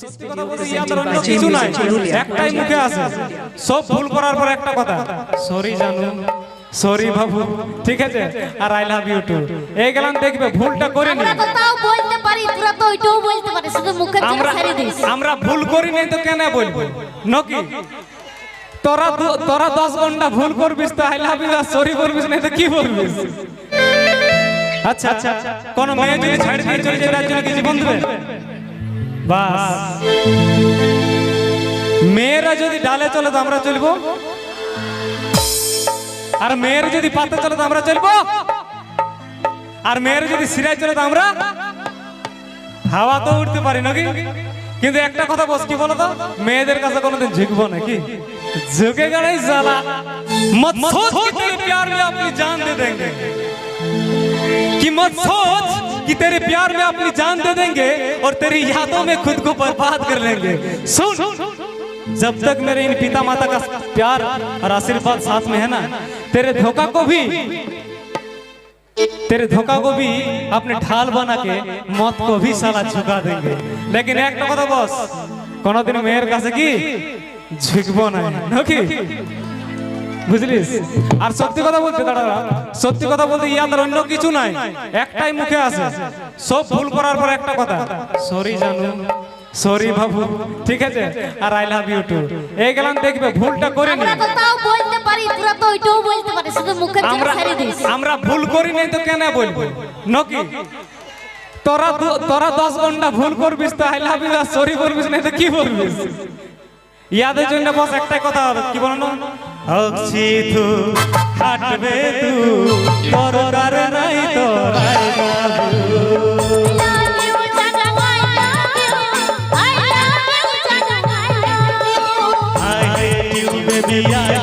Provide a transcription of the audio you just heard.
সত্যি কথা বলতে ইয়াদের অন্য কিছু নাই। একটাই মুখে আছে। সব ভুল করার পর একটা কথা। সরি জানু। সরি বাবু। ঠিক আছে? আর আই লাভ ইউ টু। এই গেলাম দেখবে ভুলটা করে আমরা তো তাও বলতে পারি তোরা তো ওইটাও বলতে পারিস শুধু মুখের আমরা আমরা ভুল করি নাই তো কেন বলব? নকি? তোরা তোরা দশ ঘণ্টা ভুল করবিস তো আই লাভ ইউ আর সরি বলবিস না তো কি বলবিস? আচ্ছা আচ্ছা। কোন মেয়ে যদি ছাড়ি দিয়ে চলে যায় তার জন্য কি জীবন দেবে? বাস মেয়েরা যদি ডালে চলে তো আমরা চলবো আর মেয়ের যদি পাতে চলে তো আমরা চলবো আর মেয়ের যদি সিরায় চলে তো আমরা হাওয়া তো উঠতে পারি নাকি কিন্তু একটা কথা বস কি বলো তো মেয়েদের কাছে কোনোদিন ঝুঁকবো নাকি झुकेगा नहीं साला मत सोच कि तेरे प्यार में अपनी जान दे देंगे कि मत सोच कि तेरे प्यार में अपनी जान दे देंगे और तेरी यादों में खुद को बर्बाद कर लेंगे सुन जब तक मेरे इन पिता माता का प्यार और आशीर्वाद साथ में है ना तेरे धोखा को भी तेरे धोखा को भी अपने ढाल बना के मौत को भी साला झुका देंगे लेकिन एक কথা বস কোনদিন মেয়ের কাছে কি ঝুঁকবো না নাকি বুঝলিস? আর সত্যি কথা বলতে দাঁড়া সত্যি কথা বলতে ইয়াদের অন্য কিছু নাই। একটাই মুখে আছে। সব ভুল করার পর একটা কথা। সরি জানু। সরি বাবু। ঠিক আছে? আর আই লাভ ইউ টু এই গেলাম দেখবে ভুলটা করে নি আমরা তো তাও বলতে পারি তোরা তো ওইটাও বলতে শুধু জন্য আমরা ভুল করি নাই তো কেন বলব? নকি? তোরা তোরা দশ ঘণ্টা ভুল করবিস তো আই লাভ ইউ আর সরি বলবিস না তো কি বলবিস? ইয়াদের জন্য বস একটাই কথা হবে। কি বলো না তু হাটবে তু তোর কার নাই তোর I hate you baby I